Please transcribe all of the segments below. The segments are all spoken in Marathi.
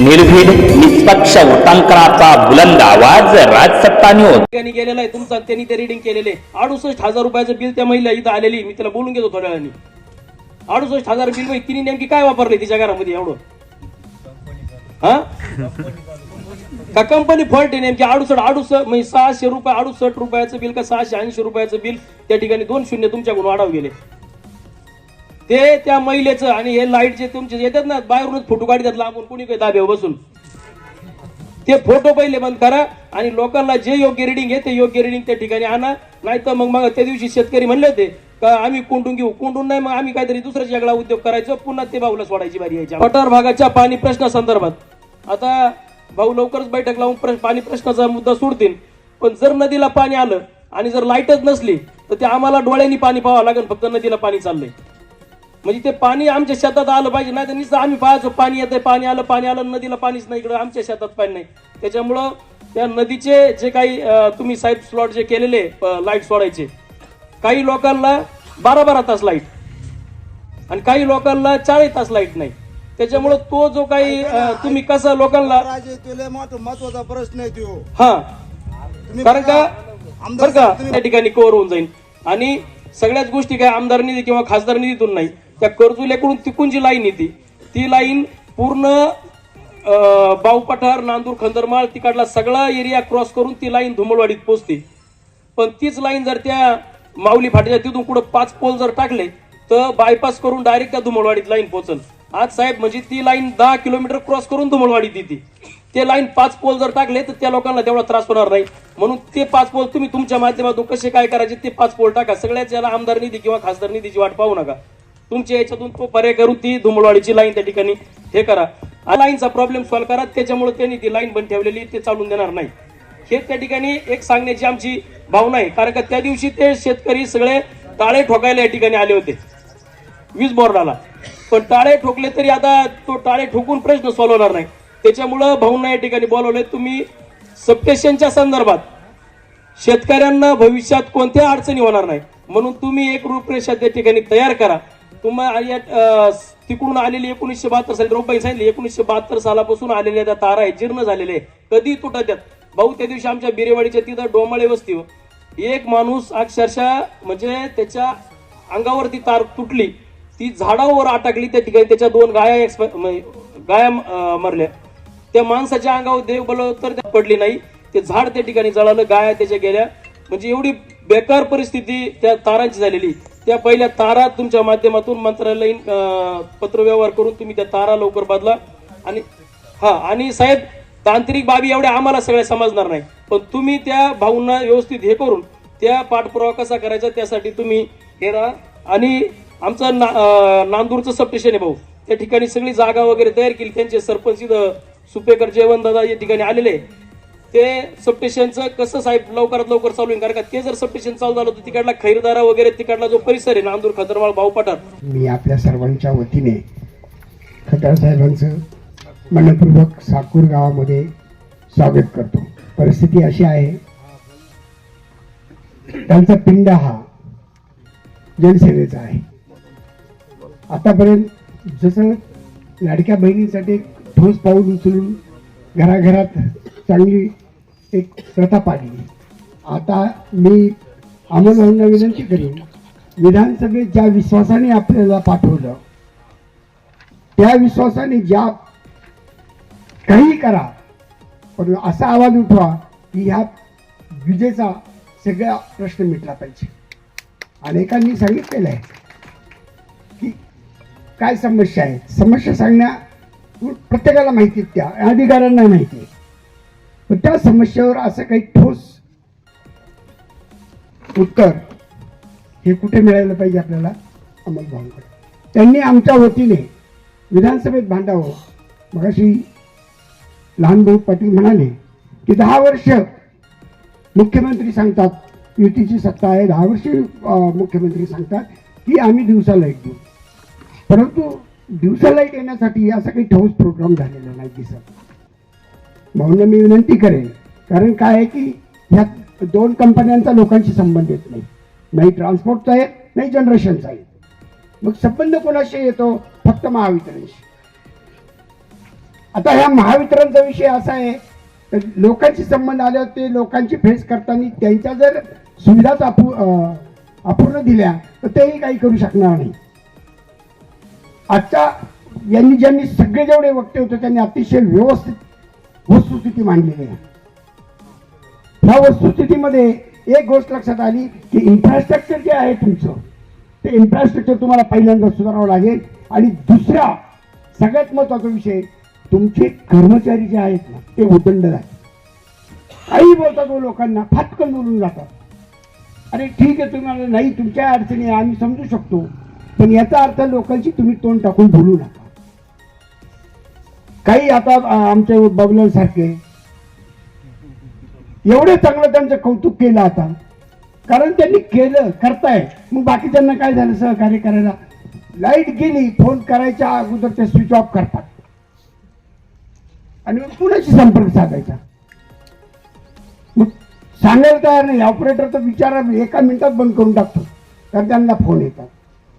निर्भीड निष्पक्ष उटंकराचा बुलंद आवाज राजसत्ता न्यूज त्यांनी केलेलं आहे तुमचा त्यांनी ते रिडिंग केलेले अडुसष्ट हजार रुपयाचं बिल त्या महिला इथं आलेली मी तिला बोलून घेतो थोड्या वेळाने. अडुसष्ट हजार बिलमध्ये तिने नेमकी काय वापरले तिच्या घरामध्ये एवढं? हा? का कंपनी फॉल्ट आहे नेमकी? अडुसष्ट अडुसष्ट म्हणजे सहाशे रुपये अडुसष्ट रुपयाचं बिल का सहाशे ऐंशी रुपयाचं बिल त्या ठिकाणी दोन शून्य तुमच्याकडून वाढव गेले. ते त्या महिलेचं आणि हे लाइट जे तुमचे येतात ना बाहेरूनच फोटो काढतात लांबून कुणी काही दाब्यावर बसून. ते फोटो पहिले बंद करा आणि लोकांना जे योग्य रिडिंग आहे ते योग्य रिडिंग त्या ठिकाणी आणा. नाही तर मग मग त्या दिवशी शेतकरी म्हणले होते का आम्ही कोंडून घेऊ. कोंडून नाही मग आम्ही काहीतरी दुसरा जगळा उद्योग करायचो पुन्हा ते भाऊला सोडायची बारी यायची. पठार भागाच्या पाणी प्रश्नासंदर्भात आता भाऊ लवकरच बैठक लावून पाणी प्रश्नाचा मुद्दा सोडतील. पण जर नदीला पाणी आलं आणि जर लाईटच नसली तर ते आम्हाला डोळ्यांनी पाणी पाहावं लागेल फक्त नदीला पाणी चाललंय. म्हणजे ते पाणी आमच्या शेतात आलं पाहिजे नाही तर नुसतं आम्ही पाहायचो पाणी येतंय पाणी आलं पाणी आलं नदीला पाणीच नाही इकडं आमच्या शेतात पाणी नाही. त्याच्यामुळं त्या नदीचे जे काही तुम्ही साहेब स्लॉट जे केलेले लाइट सोडायचे काही लोकांना बारा बारा तास लाइट आणि काही लोकांना चाळीस तास लाइट नाही. त्याच्यामुळं तो जो काही तुम्ही कसा लोकांना महत्त्वाचा प्रश्न आहे तो हा. कारण का? आमदार बरं का? त्या ठिकाणी कव्हर होऊन जाईल आणि सगळ्याच गोष्टी काय आमदार निधी किंवा खासदार निधीतून नाही. त्या कर्जुल्याकडून तिकून जी लाईन येते ती लाईन पूर्ण अं, बावपठार नांदूर खंदरमाळ तिकडला सगळा एरिया क्रॉस करून ती लाईन धुमलवाडीत पोचते. पण तीच लाईन जर त्या माऊली फाट्याच्या तिथून कुठं पाच पोल जर टाकले तर बायपास करून डायरेक्ट त्या धुमलवाडीत लाईन पोचल. आज साहेब म्हणजे ती लाईन दहा किलोमीटर क्रॉस करून धुमलवाडीत येते. ते लाईन पाच पोल जर टाकले तर त्या लोकांना तेवढा त्रास होणार नाही. म्हणून ते पाच पोल तुम्ही तुमच्या माध्यमातून कसे काय करायचे ते पाच पोल टाका. सगळ्याच याला आमदार निधी किंवा खासदार निधीची वाट पाहू नका. तुमच्या याच्यातून तो पर्याय करून ती धुमळवाडीची लाईन त्या ठिकाणी. हे करा. लाईनचा प्रॉब्लेम सॉल्व्ह करा. त्याच्यामुळे त्यांनी ती लाईन बंद ठेवलेली ते चालून देणार नाही. हे त्या ठिकाणी एक सांगण्याची आमची भावना आहे. कारण का त्या दिवशी ते शेतकरी सगळे टाळे ठोकायला या ठिकाणी आले होते. वीज बोर्डाला. पण टाळे ठोकले तरी आता तो टाळे ठोकून प्रश्न सॉल्व्ह होणार नाही. त्याच्यामुळं भाऊंना या ठिकाणी बोलवले तुम्ही सबस्टेशनच्या संदर्भात शेतकऱ्यांना भविष्यात कोणत्या अडचणी होणार नाही? म्हणून तुम्ही एक रूपरेषा त्या ठिकाणी तयार करा. तुम्हाला तिकडून आलेली एकोणीसशे बहात्तर साली रोपाई सांगितली एकोणीसशे बहात्तर सालापासून आलेल्या त्या तारा आहेत जीर्ण झालेले कधी तुटत आहेत भाऊ त्या दिवशी आमच्या बिरेवाडीच्या तिथं डोमाळे वस्ती हो. एक माणूस अक्षरशः म्हणजे त्याच्या अंगावरती तार तुटली. ती झाडावर अटकली त्या ठिकाणी त्याच्या दोन गाया एक्सप- गाया मरल्या. त्या माणसाच्या अंगावर देव बल तर पडली नाही. ते झाड त्या ठिकाणी जळालं गाया त्याच्या गेल्या. म्हणजे एवढी बेकार परिस्थिती त्या तारांची झालेली. त्या पहिल्या तारा तुमच्या माध्यमातून मंत्रालयीन पत्रव्यवहार करून तुम्ही त्या तारा लवकर बदला. आणि हा आणि साहेब तांत्रिक बाबी एवढ्या आम्हाला सगळ्या समजणार नाही. पण तुम्ही त्या भाऊंना व्यवस्थित हे करून त्या पाठपुरावा कसा करायचा त्यासाठी तुम्ही हे राहा आणि आमचं ना, नांदूरचं सबस्टेशन आहे भाऊ. त्या ठिकाणी सगळी जागा वगैरे तयार केली. त्यांचे सरपंच इथं सुपेकर जयवंत दादा या ठिकाणी आलेले. आहे. ते सबस्टेशनचं कसं साहेब लवकरात लवकर चालू होईल? कारण का ते जर सबस्टेशन चालू झालं तर तिकडला खैरदारा वगैरे तिकडला जो परिसर आहे नांदूर खदरवाळ भाऊपाटार मी आपल्या सर्वांच्या वतीने खताळ साहेबांचं मनपूर्वक साकूर गावामध्ये स्वागत करतो. परिस्थिती अशी आहे त्यांचा पिंड हा जनसेवेचा आहे. आतापर्यंत जसं लाडक्या बहिणीसाठी ठोस पाऊल उचलून घराघरात चांगली एक प्रथा पाडली. आता मी अमोलभाऊंना विनंती करीन विधानसभेत ज्या विश्वासाने आपल्याला पाठवलं त्या विश्वासाने ज्या काही करा पण असा आवाज उठवा की ह्या विजेचा सगळा प्रश्न मिटला पाहिजे. अनेकांनी सांगितलेलं आहे की काय समस्या आहे? समस्या सांगण्या प्रत्येकाला माहिती आहेत त्या अधिकाऱ्यांना माहिती आहे. त्या समस्येवर असं काही ठोस उत्तर हे कुठे मिळायला पाहिजे आपल्याला? अंमलभावांकडे त्यांनी आमच्या वतीने विधानसभेत भांडावं. मगाशी लहान भाऊ पाटील म्हणाले की दहा वर्ष मुख्यमंत्री सांगतात युतीची सत्ता आहे. दहा वर्ष मुख्यमंत्री सांगतात की आम्ही दिवसा लाइट देऊ. परंतु दिवसा लाइट येण्यासाठी असा काही ठोस प्रोग्राम झालेला नाही दिसत. म्हणून मी विनंती करेन. कारण काय आहे की ह्या दोन कंपन्यांचा लोकांशी संबंध येत नाही. नाही ट्रान्सपोर्टचा आहे नाही जनरेशनचा आहे. मग संबंध कोणाशी येतो? फक्त महावितरणशी. आता ह्या महावितरणचा विषय असा आहे तर लोकांशी संबंध आल्यावर ते लोकांची फेस करताना त्यांच्या जर सुविधाच अपू अपूर्ण दिल्या तर तेही काही करू शकणार नाही. आजच्या यांनी ज्यांनी सगळे जेवढे वक्ते होते त्यांनी अतिशय व्यवस्थित हो वस्तुस्थिती मांडलेली आहे. ह्या वस्तुस्थितीमध्ये एक गोष्ट लक्षात आली की इन्फ्रास्ट्रक्चर जे आहे तुमचं ते इन्फ्रास्ट्रक्चर तुम्हाला पहिल्यांदा सुधारावं लागेल. आणि दुसरा सगळ्यात महत्त्वाचा विषय तुमचे कर्मचारी जे आहेत ना ते उदंड आहेत काही बोलतात हो लोकांना फाटकन बोलून जातात. अरे ठीक आहे तुम्हाला नाही तुमच्या अडचणी आहे, आम्ही समजू शकतो. पण याचा अर्थ लोकांची तुम्ही तोंड टाकून बोलू नका. काही आता आमचे बबलर सारखे एवढे चांगलं त्यांचं कौतुक केलं आता. कारण त्यांनी केलं करताय. मग बाकीच्यांना काय झालं? सहकार्य करायला. लाइट गेली फोन करायच्या अगोदर ते स्विच ऑफ करतात. आणि मग कुणाशी संपर्क साधायचा? मग सांगायला तयार नाही. ऑपरेटर तर विचारा एका मिनिटात बंद करून टाकतो. तर त्यांना फोन येतात.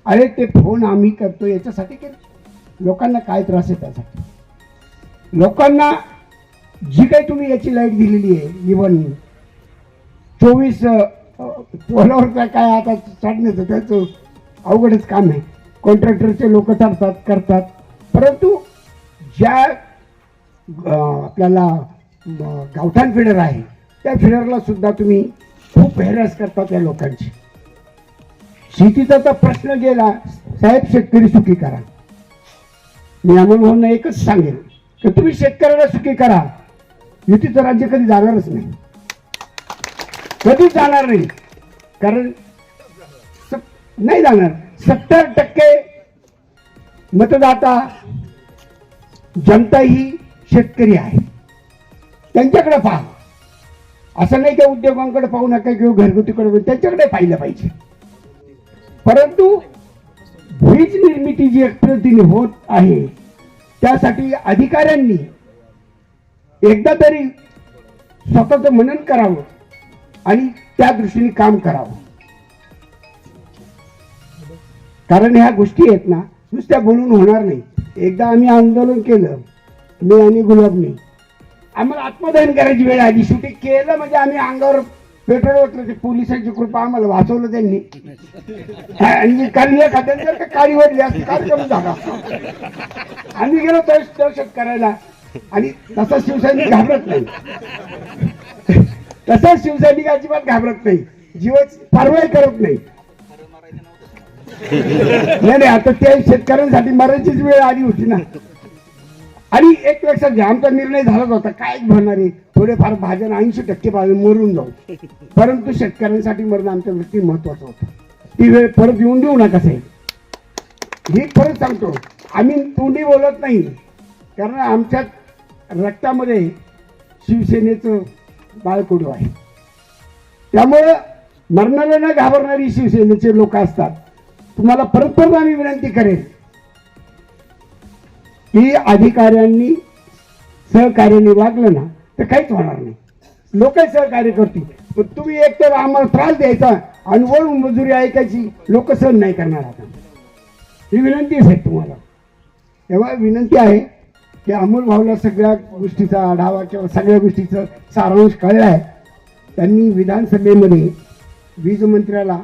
अरे ते फोन आम्ही करतो याच्यासाठी केलं. लोकांना काय त्रास आहे त्यासाठी लोकांना जी काही तुम्ही याची लाइट दिलेली आहे इवन चोवीस पोलावरचा काय आता चढण्याचं त्याचं अवघडच काम आहे. कॉन्ट्रॅक्टरचे लोक चढतात करतात. परंतु ज्या आपल्याला गावठाण फिडर आहे त्या फिडरला सुद्धा तुम्ही खूप हेरास करता त्या लोकांची. शेतीचा तर प्रश्न गेला साहेब शेतकरी सुखी करा. मी अमोल एकच सांगेन. की तुम्ही शेतकऱ्याला सुखी करा. युतीचं राज्य कधी जाणारच नाही. कधीच जाणार नाही. कारण नाही जाणार. सत्तर टक्के मतदाता जनता ही शेतकरी आहे. त्यांच्याकडे पहा. असं नाही की उद्योगांकडे पाहू नका किंवा घरगुतीकडे पाहू, त्यांच्याकडे पाहिलं पाहिजे. परंतु वीज निर्मिती जी पद्धतीने होत आहे त्यासाठी अधिकाऱ्यांनी एकदा तरी स्वतःचं मनन करावं आणि त्या दृष्टीने काम करावं. कारण ह्या गोष्टी आहेत ना नुसत्या बोलून होणार नाही. एकदा आम्ही आंदोलन केलं मी आणि गुलाबनी. आम्हाला आत्मदहन करायची वेळ आली. शेवटी केलं म्हणजे आम्ही अंगावर पेट्रोल ओतलं. ते पोलिसांची कृपा आम्हाला वाचवलं त्यांनी. आणि कारण एखाद्या खात्यात जर का काळी वाढली असं कार्यक्रम झाला आम्ही गेलो तो दहशत करायला. आणि तसा शिवसैनिक घाबरत नाही. तसा शिवसैनिक अजिबात घाबरत नाही. जीवच कारवाई करत नाही. नाही नाही आता त्या शेतकऱ्यांसाठी मरायचीच वेळ आली होती ना. आणि एक लक्षात घ्या आमचा निर्णय झालाच होता. काय होणार आहे थोडेफार भाजन ऐंशी टक्के भाजन मरून जाऊ. परंतु शेतकऱ्यांसाठी मरण आमच्या दृष्टीने महत्वाचं होतं. ती वेळ परत येऊन देऊ नका साहेब. ही खरंच सांगतो आम्ही तोंडी बोलत नाही. कारण आमच्या रक्तामध्ये शिवसेनेचं बाळकुडू आहे. त्यामुळं मरणाऱ्या न घाबरणारी शिवसेनेचे लोक असतात. तुम्हाला परत परत आम्ही विनंती करेन की अधिकाऱ्यांनी सहकार्याने वागलं ना तर काहीच होणार नाही. लोक सहकार्य करतील. पण तुम्ही एक तर आम्हाला त्रास द्यायचा आणि वळून मजुरी ऐकायची लोक सहन नाही करणार आता. ही विनंती आहे तुम्हाला. तेव्हा विनंती आहे की अमोल भाऊला सगळ्या गोष्टीचा आढावा किंवा सगळ्या गोष्टीचं सारांश कळला आहे. त्यांनी विधानसभेमध्ये वीज मंत्र्याला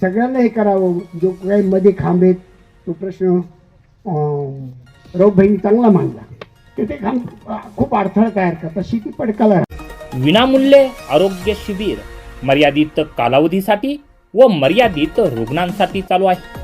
सगळ्यांना हे करावं जो काही मध्ये खांबेत तो प्रश्न अं, राऊतभाईंनी चांगला मांडला. की ते खांब खूप अडथळा तयार करतात. शेती पडकाला विनामूल्य आरोग्य शिबिर मर्यादित कालावधीसाठी व मर्यादित रुग्णांसाठी चालू आहे.